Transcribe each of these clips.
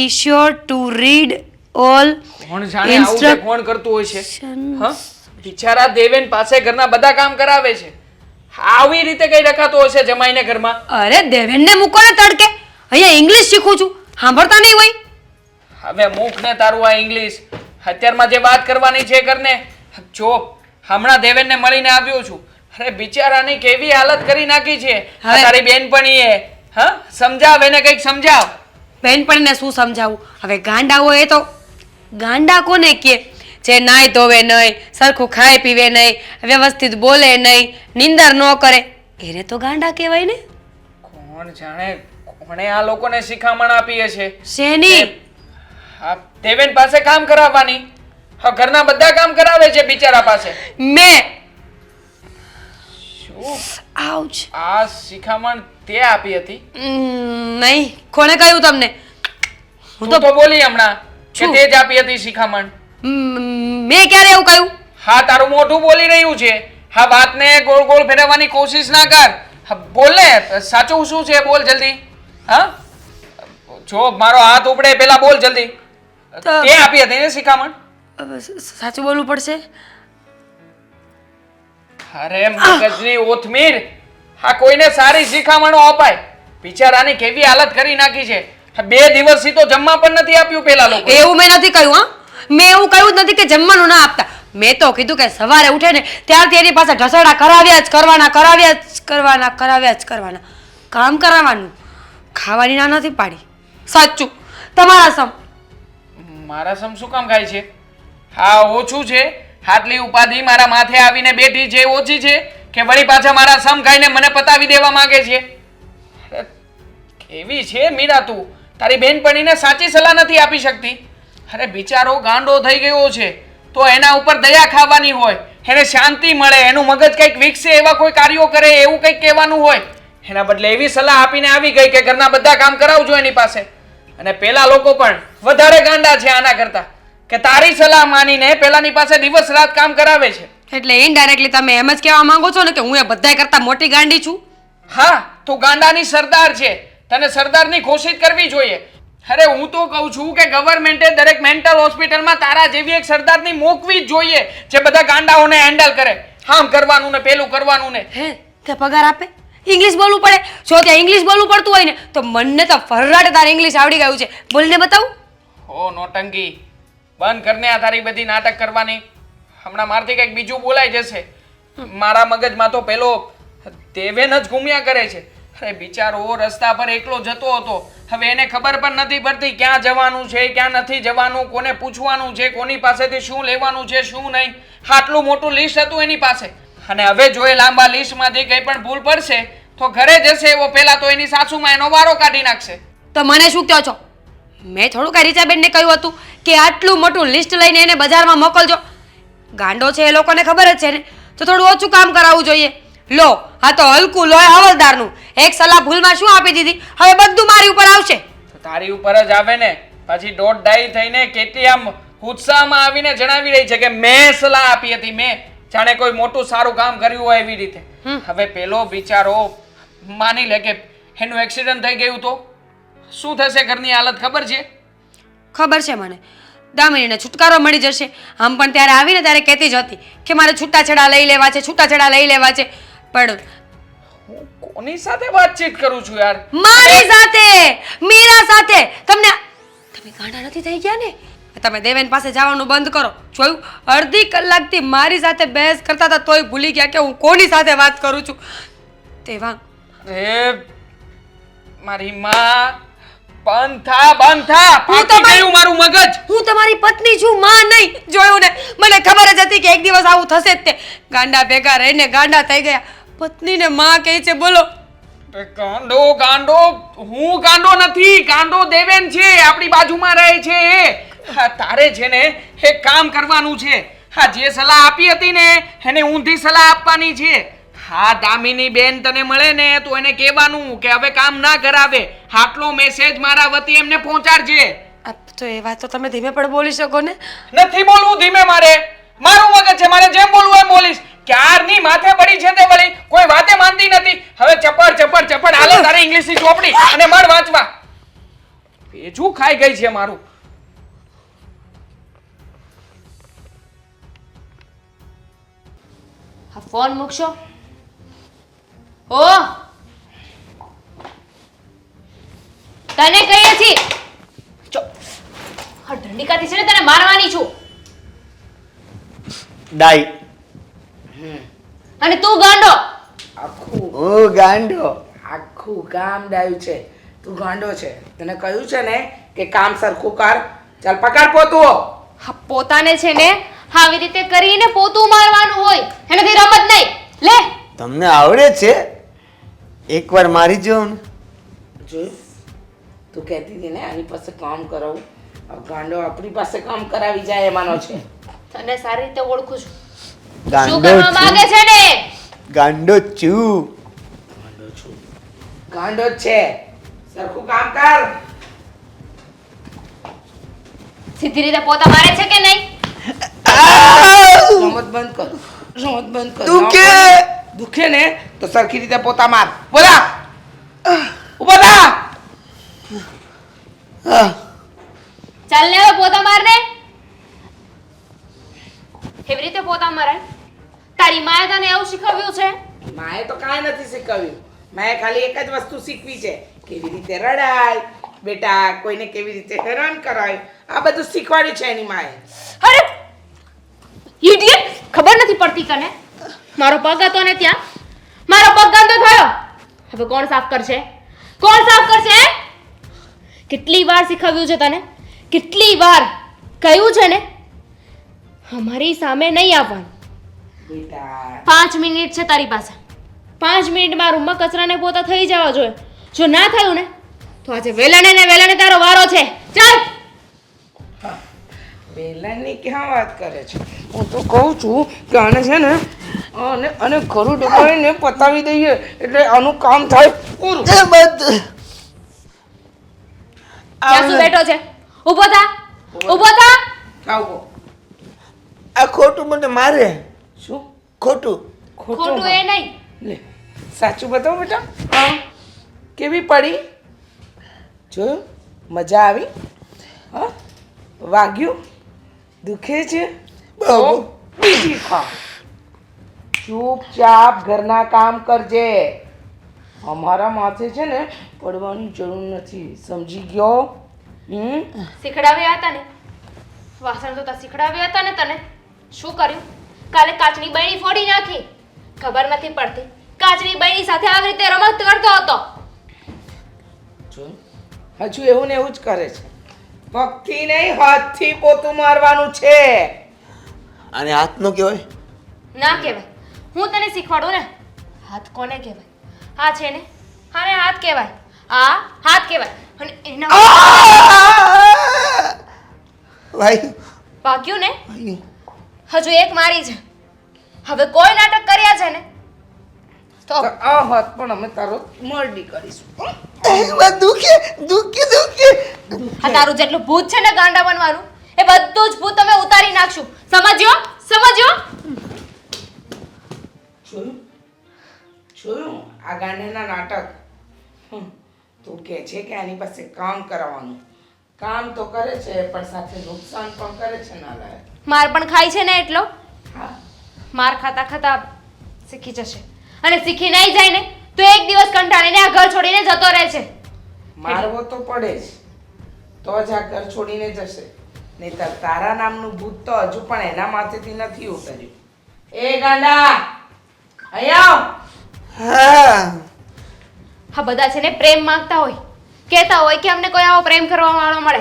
be sure to read all કોણ જાણે આવું કોણ કરતું હોય છે? હા? બિચારા દેવેન પાસે ઘરના બધા કામ કરાવે છે. આવી રીતે કઈ રખાતો હશે જમાઈને ઘરમાં? અરે દેવેનને મૂકો ને તડકે. અહીંયા ઇંગ્લિશ શીખું છું. સાંભળતા નહીં હોય? હવે મૂક ને તારું આ ઇંગ્લિશ અત્યારમાં જે વાત કરવાની છે કરને. જો હમણાં દેવેનને મળીને આવ્યો છું. અરે બિચારાની કેવી હાલત કરી નાખી છે. તારી બેનપણીએ. હા? સમજાવ એને કંઈક સમજાવ. બેનપણીને શું સમજાવું? હવે ગાંડા હોય એ તો ગાંડા કોને કે? જે નાય ધોવે નહીં સરખું ખાય પીવે નહીં વ્યવસ્થિત બોલે નહીં નિંદર ન કરે. એને તો ગાંડા કહેવાય ને? કોણ જાણે કોણે આ લોકોને શિખામણ આપીએ છે શેની? આ દેવેન પાસે કામ કરાવવાની. હા ઘરના બધા કામ કરાવે છે બિચારા પાસે. મેં. શું? આઉચ આ શિખામણ તે આપી હતી. નહીં. કોણે કહ્યું તમને? હું તો બોલી હમણાં કે તે જ આપી હતી શિખામણ. મેં ક્યારે એવું કહ્યું? હા તારું મોઢું બોલી રહ્યું છે. હા વાતને ગોળ ગોળ ફેરવવાની કોશિશ ના કર. બોલ ને. સાચું શું છે? બોલ જલ્દી. હા? જો મારો હાથ ઉપડે પેલા બોલ જલ્દી. તે આપી હતી ને શિખામણ? સાચું બોલવું પડશે? અરે મગજની ઓથમીર હા કોઈને સારી શિખામણો અપાય. બિચારાની કેવી હાલત કરી નાખી છે. બે દિવસથી તો જમવા પણ નથી આપ્યું પેલા લોકો. એવું મેં નથી કહ્યું હા. મેં એવું કહ્યું જ નથી કે જમવાનું ના આપતા. મેં તો કીધું કે સવારે ઉઠે ને ત્યારથી એની પાસે ઢસડા કરાવ્યા જ કરવાના કરાવ્યા જ કરવાના કરાવ્યા જ કરવાના. કામ કરાવવાનું. ખાવાની ના નથી પાડી. સાચું. તમારા સમ મારા સમ શું કામ ખાય છે? હા ઓછું છે. આટલી ઉપાધિ મારા માથે આવીને બેઠી છે, ઓછી છે કે વળી પાછા મારા સમ ખાઈને મને પતાવી દેવા માંગે છે? કેવી છે મીરા તું? તારી બેનપણીને સાચી સલાહ નથી આપી શકતી? અરે, બિચારો ગાંડો થઈ ગયો છે. તો એના ઉપર દયા ખાવાની હોય, એને શાંતિ મળે, એનું મગજ કંઈક વિકસે એવા કોઈ કાર્યો કરે, એવું કંઈક કહેવાનું હોય. એના બદલે એવી સલાહ આપીને આવી ગઈ કે ઘરના બધા કામ કરાવજો એની પાસે. અને પેલા લોકો પણ વધારે ગાંડા છે આના કરતા. કે તારી સલાહ માનીને પેલાની પાસે દિવસ રાત કામ કરાવે છે. એટલે ઇનડાયરેક્ટલી તમે એમ જ કહેવા માંગો છો ને કે હું એ બધાય કરતા મોટી ગાંડી છું? હા તું ગાંડાની સરદાર છે. તને સરદારની ઘોષિત કરવી જોઈએ. અરે હું તો કહું છું કે ગવર્મેન્ટે દરેક મેન્ટલ હોસ્પિટલમાં તારા જેવી એક સરદારની મોકવી જ જોઈએ જે બધા ગાંડાઓને હેન્ડલ કરે. આમ કરવાનું ને પેલું કરવાનું ને. હે તે પગાર આપે? ઇંગ્લિશ બોલવું પડે? જો ત્યાં ઇંગ્લિશ બોલવું પડતું હોય ને તો મને તો ફરરાટે તારે ઇંગ્લિશ આવડી ગયું છે. બોલને બતાવું? ઓ નોટંકી. બંધ કરને આ તારી બધી નાટક કરવાની. હમણાં મારથી કંઈક બીજું બોલાઈ જશે. મારા મગજમાં તો પેલો દેવેન જ ઘૂમ્યા કરે છે. અરે બિચારો રસ્તા પર એકલો જતો હતો. હવે એને ખબર પણ નથી પડતી ક્યાં જવાનું છે, ક્યાં નથી જવાનું, કોને પૂછવાનું છે, કોની પાસેથી શું લેવાનું છે, શું નહીં. આટલું મોટું લિસ્ટ હતું એની પાસે. અને હવે જો એ લાંબા લિસ્ટમાંથી કંઈ પણ ભૂલ પડશે, તો ઘરે જશે એવો પહેલા તો એની સાસુમાં એનો વારો કાઢી નાખશે. તો મને શું કહો છો? મેં થોડું કાંઈ રીચાબેનને કહ્યું હતું કે આટલું મોટું લિસ્ટ લઈને એને બજારમાં મોકલજો. ગાંડો છે એ લોકોને ખબર જ છે ને. તો થોડું ઓછું કામ કરાવવું જોઈએ. લો આ તો હલકું લોય હવલદારનું. એક સલાહ ભૂલમાં શું આપી દીધી? હવે બધું મારી ઉપર આવશે. તારી ઉપર જ આવે ને. પછી દોઢ ડાઈ થઈને કેટલી આમ ઉત્સાહમાં આવીને જણાવી રહી છે કે મેં સલાહ આપી હતી મેં. જાણે કોઈ મોટું સારું કામ કર્યું હોય એવી રીતે. હવે પેલો બિચારો માની લે કે એનું એક્સિડન્ટ થઈ ગયું તો? શું થશે ઘરની હાલત ખબર છે? ખબર છે મને. દામિનીને છુટકારો મળી જશે. આમ પણ ત્યારે આવીને ત્યારે કહેતી જ હતી કે મારે છૂટાછેડા લઈ લેવા છે છૂટાછેડા લઈ લેવા છે. પણ હું કોની સાથે વાતચીત કરું છું યાર? મારી સાથે! મીરા સાથે! તમને તમે ગાંડા નથી થઈ ગયા ને? તમે દેવેન પાસે જવાનું બંધ કરો. જોયું? અડધી કલાકથી મારી સાથે બહેસ કરતા હતા તોય ભૂલી ગયા કે હું કોની સાથે વાત કરું છું. તેવા એ મારી માં બંધ બંધા પાકી ગયું મારું મગજ. હું તમારી પત્ની છું માં નહીં જોયું ને? મને ખબર જ હતી કે એક દિવસ આવું થશે જ તે. ગાંડા ભેગા રહીને ગાંડા થઈ ગયા. પત્નીને માં કહે છે બોલો. ગાંડો ગાંડો હું ગાંડો નથી ગાંડો દેવેન છે આપણી બાજુમાં રહે છે એ. તારે છે ને એક કામ કરવાનું છે. હા જે સલાહ આપી હતી ને એને ઊંધી સલાહ આપવાની છે. હા દામિની બેન તને મળે ને તો એને કહેવાનું કે હવે કામ ના કરાવે. આટલો મેસેજ મારા વતી એમને પહોંચાડજે. આ તો એ વાત તો તમે ધીમે પણ બોલી શકો ને? નથી બોલવું ધીમે મારે. મારું મગજ છે મારે જેમ બોલવું એમ બોલીશ. ક્યારની માથે પડી છે તે વળી? કોઈ વાતે માનતી નથી. હવે ચપડ ચપડ ચપડ હાલે તારે ઇંગ્લિશની ચોપડી અને મળ વાંચવા. પેજું ખાઈ ગઈ છે મારું. ફોન મૂકશો? ઓ તને કહીએ છી ચો. હા દંડિકાથી છે ને તને મારવાની છું. ડાઈ. અને તું ગાંડો. આખું. ઓ ગાંડો. આખું ગામ ડાયું છે. તું ગાંડો છે. તને કહ્યું છે ને કે કામ સરખું કર. ચાલ પકડ પોતું હા પોતાને છે ને આવી રીતે કરીને પોતું મારવાનું હોય. એનાથી રમત નહીં. લે. તમને આવડે છે? એકવાર મારી જો ને. જોયું તું કહેતી હતી ને આની પાસે કામ કરાવું. આ ગાંડો આપણી પાસે કામ કરાવી જાય એમાંનો છે. તને સારી રીતે ઓળખું છું. શું ગાંડો કરવા માંગે છું છે ને? ગાંડો છું. ગાંડો છું. ગાંડો જ છે. સરખું કામ કર. સીધી રીતે પોતા મારે છે કે નહીં? રમત બંધ કર. રમત બંધ કર. દુખે. દુખે ને તો સરખી રીતે પોતા માર. બોલા. ઊભા થા. ચાલ ને પોતા માર ને કેવી રીતે પોતા મરાય તારી માએ તને એવું શીખવ્યું છે? માએ તો કાંઈ નથી શીખવ્યું. માએ ખાલી એક જ વસ્તુ શીખવી છે કેવી રીતે રડાય બેટા કોઈને કેવી રીતે હેરાન કરાય આ બધું શીખવાડ્યું છે એની માએ. અરે! ઇડિયટ ખબર નથી પડતી તને? મારો પગ હતો ને ત્યાં? મારો પગ ગંદો થયો. હવે કોણ સાફ કરશે? કોણ સાફ કરશે કેટલી વાર શીખવ્યું છે તને? કેટલી વાર? કહ્યું છે ને? અમારી સામે નહીં આવવાનું. પાંચ મિનિટ છે તારી પાસે. પાંચ મિનિટમાં રૂમમાં કચરાને પોતા થઈ જવા જોઈએ. જો ના થયું ને તો આજે વેલણે ને વેલણે તારો વારો છે. ચાલ! વેલણની ક્યાં વાત કરે છે? હું તો કહું છું કે આને છે ને અને અને ખરું ડબાઈને પતાવી દઈએ. એટલે આનું કામ થાય પૂરું. એ બધું. ક્યાં શું બેઠો છે? ઊભો થા. ઊભો થા. આવો. આ ખોટું મને મારે. શું? ખોટું. ખોટું એ નહીં. લે સાચું બતાવો બેટા. હા. કેવી પડી? જોયું મજા આવી. હા વાગ્યું. દુખે છે? બહુ. બીજી ખા. ચૂપચાપ ઘરના કામ કરજે. અમારા માથે છે ને પડવાની જરૂર નથી. સમજી ગયો? હમ? શીખડાવ્યા હતા ને? વાસણ ધોતા શીખડાવ્યા હતા ને તને? શું કર્યું? કાલે કાચની બૈણી ફોડી નાખી. ખબર નથી પડતી. કાચની બૈણી સાથે આવી રીતે રમત કરતો હતો? હજુ એવું ને એવું જ કરે છે. પગથી નહીં હાથથી પોતું મારવાનું છે. અને હાથનું કહેવાય? ના કહેવાય. હું તને શીખવાડું ને? હાથ કોને કહેવાય? આ છે ને? આને હાથ કહેવાય. આ હાથ કહેવાય. અને એના ભાઈ. વાગ્યું ને? હજુ એક મારી છે. હવે કોઈ નાટક કર્યા છે ને? તો તો આ હાથ પણ અમે તારો મરડી કરીશું દુખે દુખે દુખે. આ તારું જેટલું ભૂત છે ને ગાંડા બનવાનું એ બધું જ ભૂત અમે ઉતારી નાખશું. સમજ્યો? સમજ્યો? જોયું? જોયું? આ ગાંડીના નાટક? તું કહે છે કે આની પાસે કામ કરાવવાનું કામ તો કરે છે પણ સાથે નુકસાન પણ કરે છે ના લાયક માર પણ ખાય છે ને એટલો? હા. માર ખાતા ખાતા શીખી જશે. અને શીખી નહીં જાય ને તો એક દિવસ કંટાળીને આ ઘર છોડીને જતો રહે છે. મારવો તો પડે જ. તો જ આ ઘર છોડીને જશે. નહીતર તારા નામનું ભૂત તો હજુ પણ એના માથેથી નથી ઉતર્યું. એ ગાંડા! આવ. હા. હા બધા છે ને પ્રેમ માંગતા હોય. કહેતા હોય કે અમને કોઈ આવો પ્રેમ કરવા વાળો મળે.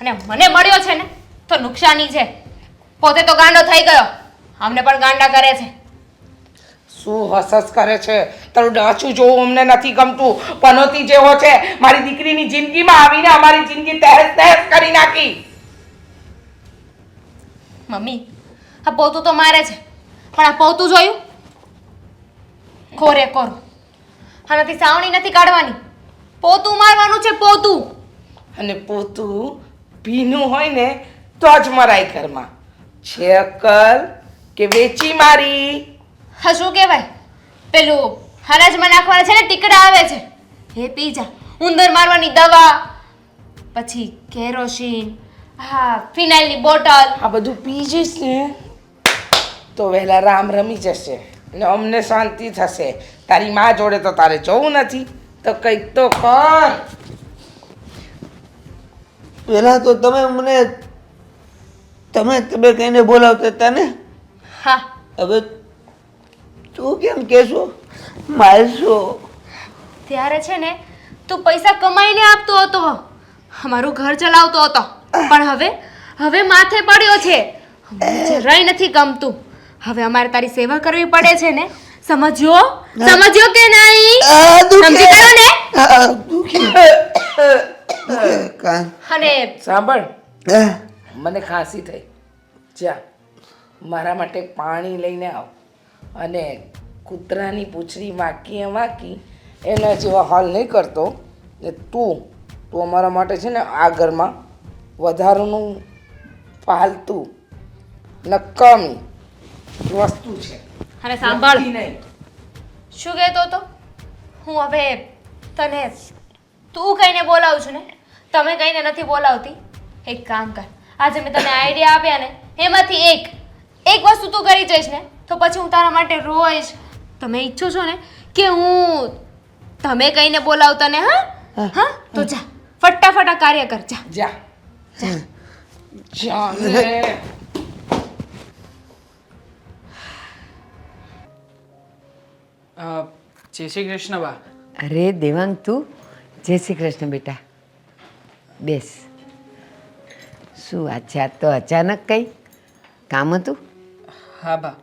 અને મને મળ્યો છે ને તો નુકસાની છે. પોતે તો ગાંડો થઈ ગયો. અમને પણ ગાંડા કરે છે. શું હસસ કરે છે? તારું ડાચું જોવું અમને નથી ગમતું. પનોતી જેવો છે. મારી દીકરીની જિંદગીમાં આવીને અમારી જિંદગી તહેસ તહેસ કરી નાખી. મમ્મી આ પોતું તો મારે છે. પણ આ પોતું જોયું? કોરે કોર. આનાથી સાવણી નથી કાઢવાની. પોતું મારવાનું છે પોતું. અને પોતું ભીનું હોય ને તો જ મરાય ઘરમાં. છે અક્કલ કે વેચી મારી? હા શું કહેવાય? પેલું હરાજમાં નાખવાના છે ને ટીકડા આવે છે. એ પી જા ઉંદર મારવાની દવા પછી કેરોસીન હા ફિનાઇલની બોટલ. આ બધું પી જઈશ ને તો વહેલા રામ રમી જશે. ને અમને શાંતિ થશે. તારી મા જોડે તો તારે જવું નથી. તો કંઈક તો કર. પહેલાં તો તમે મને તમે તમે કહીને બોલાવતા હતા ને? હા. હવે તું કેમ કહેશો? મારશો. ત્યારે છે ને તું પૈસા કમાઈને આપતો હતો. અમારું ઘર ચલાવતો હતો. પણ હવે હવે માથે પડ્યો છે. જરાય નથી ગમતું. હવે અમારે તારી સેવા કરવી પડે છે ને? સમજ્યો? સમજ્યો કે નહીં? સમજી ગયો ને? અને સાંભળ. મને ખાંસી થઈ. જા. મારા માટે પાણી લઈને આવ. અને કૂતરાની પૂંછડી વાંકી વાંકી એના જેવા હાલ નહીં કરતો ને તું તું અમારા માટે છે ને આ ઘરમાં વધારાનું ફાલતુ નકામી વસ્તુ છે. અને સાંભળ. નહીં. શું કહેતો હતો? હું હવે તને તું કહીને બોલાવું છું ને? તમે કહીને નથી બોલાવતી? એક કામ કર. આજે મેં તને આઈડિયા આપ્યા ને એમાંથી એક એક વસ્તુ તું કરી જઈશ ને તો પછી હું તારા માટે રોઈશ. તમે ઈચ્છો છો ને કે હું તમે કહીને બોલાવતા ને હા? હા. તો જા. ફટાફટ આ કાર્ય કર. જા. જા. જા. જય શ્રી કૃષ્ણ બા. અરે દેવાંગ તું? જય શ્રી કૃષ્ણ બેટા. બેસ. શું અચ્છા તો અચાનક કંઈ? કામ હતું? હા બા.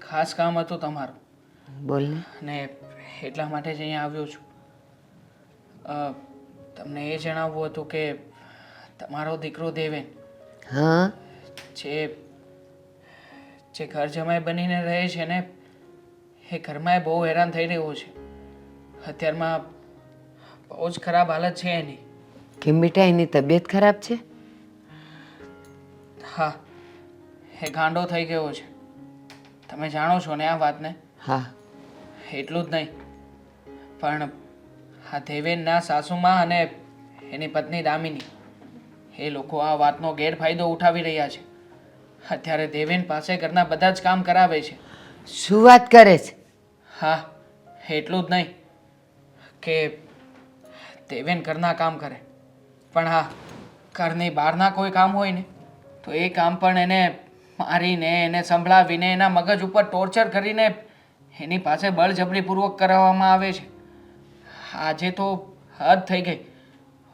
ખાસ કામ હતું તમારું. બોલ ને. એટલા માટે જ અહીંયા આવ્યો છું. તમને એ જણાવવું હતું કે તમારો દીકરો દેવેન. હા. જે જે ઘર જમાઈ બનીને રહે છે ને એ ઘરમાં એ બહુ હેરાન થઈ રહ્યો છે. અત્યારમાં બહુ જ ખરાબ હાલત છે એની. કેમ બેટા એની તબિયત ખરાબ છે? હા એ ગાંડો થઈ ગયો છે. તમે જાણો છો ને આ વાતને? હા. એટલું જ નહીં. પણ આ દેવેનના સાસુમાં અને એની પત્ની દામિની એ લોકો આ વાતનો ગેરફાયદો ઉઠાવી રહ્યા છે. અત્યારે દેવેન પાસે ઘરના બધા જ કામ કરાવે છે. શું વાત કરે છે? હા, એટલું જ નહીં કે દેવેન ઘરના કામ કરે. પણ હા, ઘરની બહારના કોઈ કામ હોય ને, તો એ કામ પણ એને મારીને, એને સંભળાવીને, એના મગજ ઉપર ટોર્ચર કરીને એની પાસે બળજબરીપૂર્વક કરાવવામાં આવે છે. આજે તો હદ થઈ ગઈ.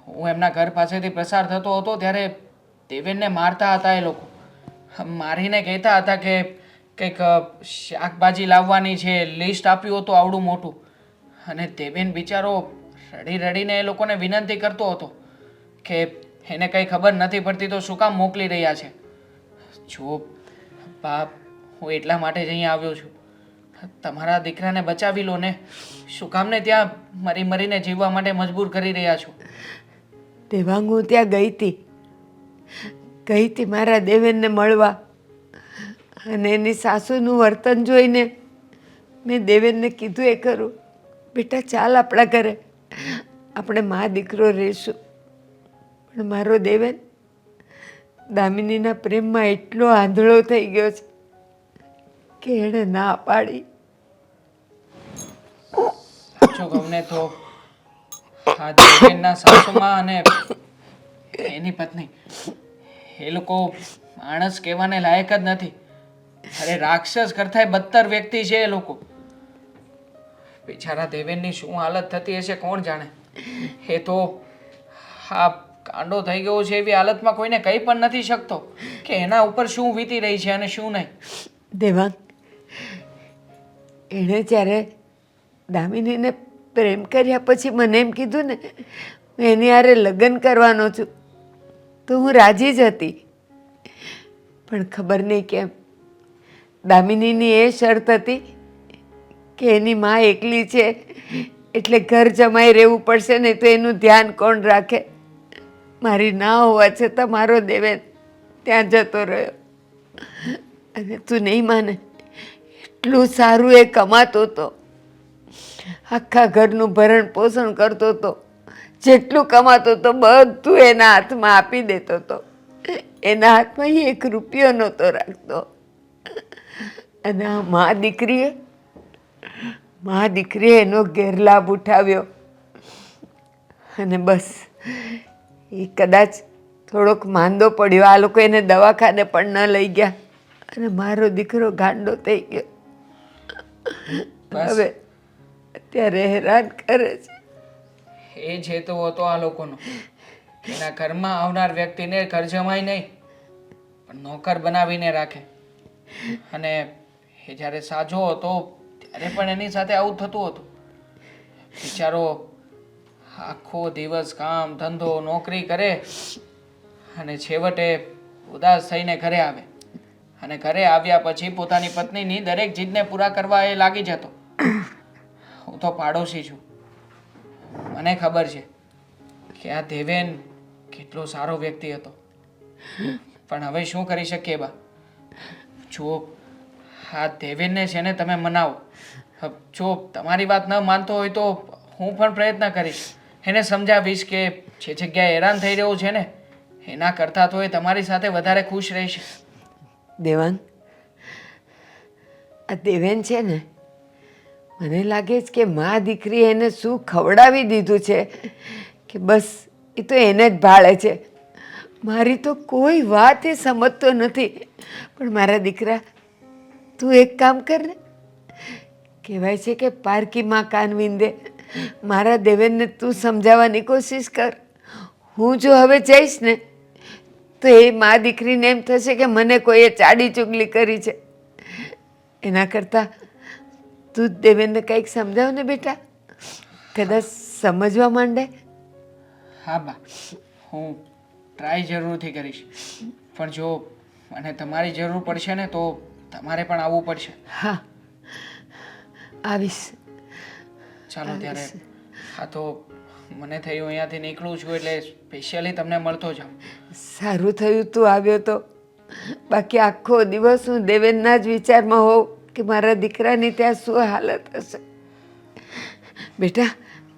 હું એમના ઘર પાસેથી પ્રસાર થતો હતો ત્યારે દેવેનને મારતા હતા એ લોકો. મારીને કહેતા હતા કે કંઈક શાકભાજી લાવવાની છે લિસ્ટ આપ્યું હતું આવડું મોટું. અને દેવેન બિચારો રડી રડીને એ લોકોને વિનંતી કરતો હતો કે એને કંઈ ખબર નથી પડતી તો શું કામ મોકલી રહ્યા છે. જો, બાપ, હું એટલા માટે જ અહીંયા આવ્યો છું. તમારા દીકરાને બચાવી લો ને. શું કામને ત્યાં મરી મરીને જીવવા માટે મજબૂર કરી રહ્યા છો? દેવાંગ હું ત્યાં ગઈ હતી ગઈ હતી મારા દેવેનને મળવા. અને એની સાસુનું વર્તન જોઈને મેં દેવેનને કીધું એ ખરું બેટા, ચાલ આપણા ઘરે. આપણે મા દીકરો રહીશું. પણ મારો દેવેન દામિનીના પ્રેમમાં એટલો આંધળો થઈ ગયો છે કે એણે ના પાડી. ગમને તો આ દેવેનના સાસુમાં અને એની પત્ની, એ લોકો માણસ કહેવાને લાયક જ નથી. અરે રાક્ષસ કરતાંય બદતર વ્યક્તિ છે એ લોકો. બિચારા દેવેનની શું હાલત થતી હશે કોણ જાણે? એ તો આ કાંડો થઈ ગયો છે એવી હાલતમાં કોઈને કહી પણ નથી શકતો કે એના ઉપર શું વીતી રહી છે અને શું નહીં. દેવાંગ, એણે જ્યારે દામિનીને પ્રેમ કર્યા પછી મને એમ કીધું ને, હું એની હારે લગ્ન કરવાનો છું, તો હું રાજી જ હતી. પણ ખબર નહીં કેમ દામિનીની એ શરત હતી કે એની માં એકલી છે, એટલે ઘર જમાઈ રહેવું પડશે, નહીં તો એનું ધ્યાન કોણ રાખે? મારી ના હોવા છતાં મારો દેવેન ત્યાં જતો રહ્યો. અને તું નહીં માને, એટલું સારું એ કમાતો હતો આખા ઘરનું ભરણ પોષણ કરતો હતો જેટલું કમાતો તો બધું એના હાથમાં આપી દેતો હતો એના હાથમાં એક રૂપિયો નહોતો રાખતો. અને આ મા દીકરીએ મા દીકરીએ એનો ગેરલાભ ઉઠાવ્યો. અને બસ એ કદાચ થોડોક માંદો પડ્યો. આ લોકો એને દવાખાને પણ ન લઈ ગયા. અને મારો દીકરો ગાંડો થઈ ગયો. હવે અત્યારે હેરાન કરે છે. એ જે તો હતો આ લોકોનો. એના ઘરમાં આવનાર વ્યક્તિને ઘર જમાય નહીં પણ નોકર બનાવીને રાખે. અને એ જ્યારે સાજો હતો, ત્યારે પણ એની સાથે આવું થતું હતું. બિચારો આખો દિવસ કામ, ધંધો, નોકરી કરે અને છેવટે ઉદાસ થઈને ઘરે આવે. અને ઘરે આવ્યા પછી પોતાની પત્નીની દરેક જીદને પૂરા કરવા એ લાગી જતો. હું તો પાડોશી છું. મને ખબર છે કે આ દેવેન કેટલો સારો વ્યક્તિ હતો. પણ હવે શું કરી શકીએ બા? જો આ દેવેનને છે ને તમે મનાવો. જો તમારી વાત ન માનતો હોય તો હું પણ પ્રયત્ન કરીશ. એને સમજાવીશ કે જે જગ્યાએ હેરાન થઈ રહ્યો છે ને, એના કરતાં તો એ તમારી સાથે વધારે ખુશ રહેશે. દેવાંગ, આ દેવેન છે ને, મને લાગે છે કે મા દીકરી એને શું ખવડાવી દીધું છે, કે બસ, એ તો એને જ ભાળે છે. મારી તો કોઈ વાત એ સમજતો નથી. પણ મારા દીકરા તું એક કામ કર ને. કહેવાય છે કે પારકીમાં કાન વિંદે. મારા દેવેનને તું સમજાવવાની કોશિશ કર. હું જો હવે જઈશ ને, તો એ મા દીકરીને એમ થશે કે મને કોઈએ ચાડી ચુગલી કરી છે. એના કરતાં તું દેવેનને કંઈક સમજાવ ને બેટા. કદાચ સમજવા માંડે. હા બા, હું ટ્રાય જરૂરથી કરીશ. પણ જો મને તમારી જરૂર પડશે ને, તો તમારે પણ આવવું પડશે. હા. આવીશ. ચાલો ત્યારે હા તો મને થયું અહીંયાથી નીકળું છું એટલે સ્પેશિયલી તમને મળતો જાઉં. સારું થયું તું આવ્યો તો. બાકી આખો દિવસ હું દેવેનના જ વિચારમાં હોઉં કે મારા દીકરાની ત્યાં શું હાલત હશે. બેટા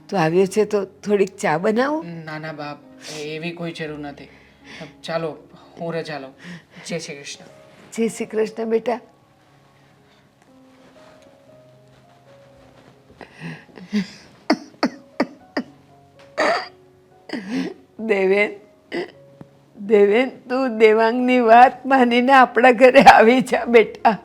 તું આવ્યો છે તો થોડીક ચા બનાવો. ના ના બાપ એવી કોઈ જરૂર નથી. ચાલો હું રજા લઉં. જય શ્રી કૃષ્ણ. જય શ્રી કૃષ્ણ બેટા. દેવેન દેવેન, તું દેવાંગની વાત માનીને આપણા ઘરે આવી જા બેટા.